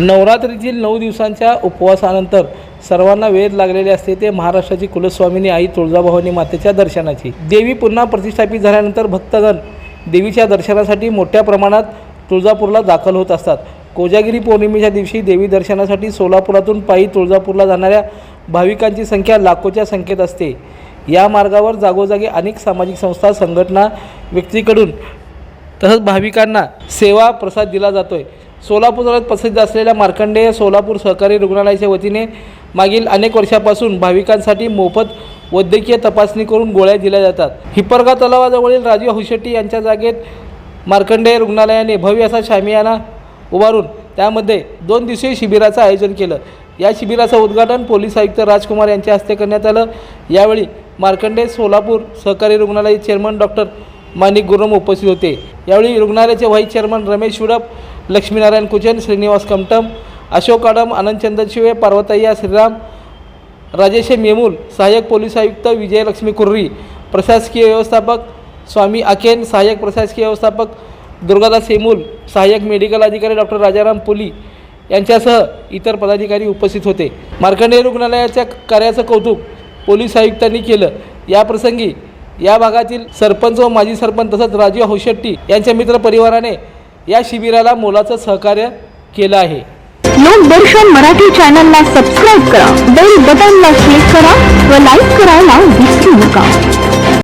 नवरात्रीतील नऊ दिवसांच्या उपवासानंतर सर्वांना वेध लागलेले असते ते महाराष्ट्राची कुलस्वामिनी आई तुळजाभवानी मातेच्या दर्शनाची. देवी पुन्हा प्रतिष्ठापित झाल्यानंतर भक्तगण देवीच्या दर्शनासाठी मोठ्या प्रमाणात तुळजापूरला दाखल होत असतात. कोजागिरी पौर्णिमेच्या दिवशी देवी दर्शनासाठी सोलापुरातून पायी तुळजापूरला जाणाऱ्या भाविकांची संख्या लाखोच्या संख्येत असते. या मार्गावर जागोजागी अनेक सामाजिक संस्था संघटना व्यक्तीकडून तसंच भाविकांना सेवा प्रसाद दिला जातोय. सोलापुरात प्रसिद्ध असलेल्या मार्कंडेय सोलापूर सहकारी रुग्णालयाच्या वतीने मागील अनेक वर्षापासून भाविकांसाठी मोफत वैद्यकीय तपासणी करून गोळ्या दिल्या जातात. हिपरगा तलावाजवळील राजीव हुशेट्टी यांच्या जागेत मार्कंडेय रुग्णालयाने भव्य असा शामियाना उभारून त्यामध्ये दोन दिवसीय शिबिराचं आयोजन केलं. या शिबिराचं उद्घाटन पोलीस आयुक्त राजकुमार यांच्या हस्ते करण्यात आलं. यावेळी मार्कंडेय सोलापूर सहकारी रुग्णालय चेअरमन डॉक्टर माणिक गुरम उपस्थित होते. यावेळी रुग्णालयाचे व्हाईस चेअरमन रमेश शुडप लक्ष्मीनारायण कुचन श्रीनिवास कमटम अशोक आडम आनंदचंदन शिवे पार्वतय्या श्रीराम राजेश मेमूल सहाय्यक पोलीस आयुक्त विजयलक्ष्मी कुर्री प्रशासकीय व्यवस्थापक स्वामी अकेन सहाय्यक प्रशासकीय व्यवस्थापक दुर्गादास हेमूल सहाय्यक मेडिकल अधिकारी डॉक्टर राजाराम पुली यांच्यासह इतर पदाधिकारी उपस्थित होते. मार्कंडेय रुग्णालयाच्या कार्याचं कौतुक पोलीस आयुक्तांनी केलं. याप्रसंगी या भागातील सरपंच व माजी सरपंच तसंच राजीव हौशेट्टी यांच्या मित्र परिवाराने या शिबिराला मोलाचं सहकार्य केलं आहे. लोकदर्शन मराठी चॅनलला सबस्क्राईब करा. बेल बटनला क्लिक करा व लाईक करायला विसरू नका.